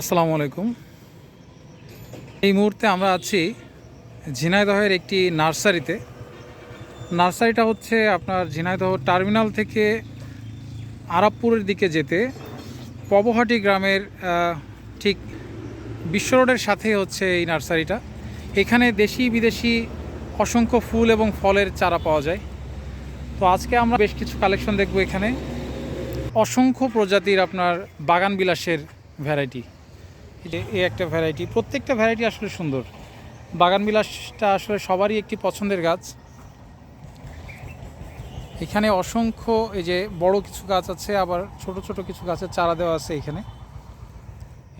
আসসালামু আলাইকুম। এই মুহূর্তে আমরা আছি ঝিনাইদহের একটি নার্সারিতে। নার্সারিটা হচ্ছে আপনার ঝিনাইদহ টার্মিনাল থেকে আরাবপুরের দিকে যেতে। পবহাটি গ্রামের ঠিক বিশ্ব রোডের সাথে হচ্ছে এই নার্সারিটা। এখানে দেশি বিদেশি অসংখ্য ফুল এবং ফলের চারা পাওয়া যায়। তো আজকে আমরা বেশ কিছু কালেকশন দেখব এখানে। অসংখ্য প্রজাতির আপনার বাগান বিলাসের ভ্যারাইটি। এই একটা ভ্যারাইটি প্রত্যেকটা ভ্যারাইটি আসলে সুন্দর। বাগান বিলাসটা আসলে সবারই একটি পছন্দের গাছ। এখানে অসংখ্য এই যে বড় কিছু গাছ আছে, আবার ছোট ছোট কিছু গাছের চারা দেওয়া আছে এখানে।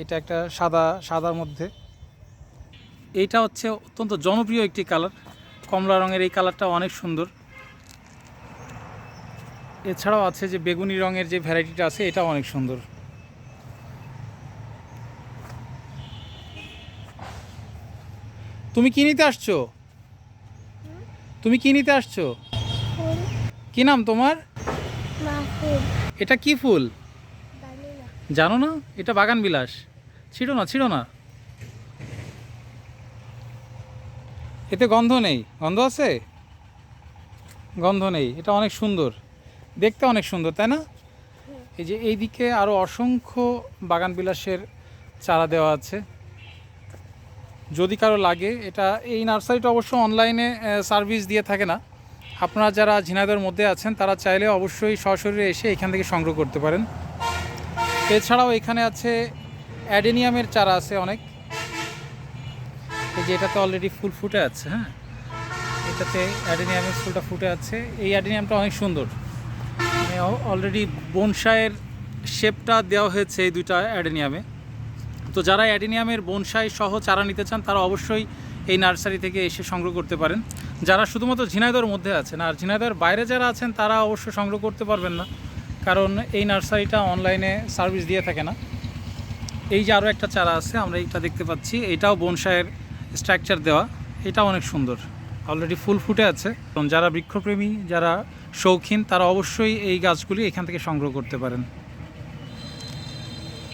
এটা একটা সাদা, সাদার মধ্যে। এইটা হচ্ছে অত্যন্ত জনপ্রিয় একটি কালার কমলা রঙের এই কালারটা অনেক সুন্দর। এছাড়াও আছে যে বেগুনি রঙের যে ভ্যারাইটিটা আছে এটা অনেক সুন্দর। তুমি কি নিতে আসছো? তুমি কি নিতে আসছো? কি নাম তোমার? এটা কি ফুল? জানো না। এটা বাগান বিলাস। ছিড়ো না ছিড়ো না। এতে গন্ধ নেই। গন্ধ আছে? গন্ধ নেই। এটা অনেক সুন্দর। দেখতে অনেক সুন্দর তাই না? এই যে এই দিকে আরও অসংখ্য বাগান বিলাসের চারা দেওয়া আছে। যদি কারও লাগে, এটা এই নার্সারিটা অবশ্য অনলাইনে সার্ভিস দিয়ে থাকে না। আপনারা যারা ঝিনাইদহের মধ্যে আছেন, তারা চাইলে অবশ্যই সরাসরি এসে এখান থেকে সংগ্রহ করতে পারেন। এছাড়াও এখানে আছে অ্যাডেনিয়ামের চারা আছে অনেক। এই যে এটাতে অলরেডি ফুল ফুটে আছে হ্যাঁ? এটাতে অ্যাডেনিয়ামের ফুলটা ফুটে আছে। এই অ্যাডেনিয়ামটা অনেক সুন্দর। অলরেডি বনসাইয়ের শেপটা দেওয়া হয়েছে এই দুইটা অ্যাডেনিয়ামে। তো যারা অ্যাডিনিয়ামের বনসাই সহ চারা নিতে চান, তারা অবশ্যই এই নার্সারি থেকে এসে সংগ্রহ করতে পারেন। যারা শুধুমাত্র ঝিনাইদহের মধ্যে আছেন, আর ঝিনাইদহের বাইরে যারা আছেন, তারা অবশ্য সংগ্রহ করতে পারবেন না, কারণ এই নার্সারিটা অনলাইনে সার্ভিস দিয়ে থাকে না। এই যে আরও একটা চারা আছে, আমরা এইটা দেখতে পাচ্ছি। এটাও বনসাইয়ের স্ট্রাকচার দেওয়া। এটা অনেক সুন্দর। অলরেডি ফুল ফুটে আছে। যারা বৃক্ষপ্রেমী, যারা শৌখিন, তারা অবশ্যই এই গাছগুলি এখান থেকে সংগ্রহ করতে পারেন।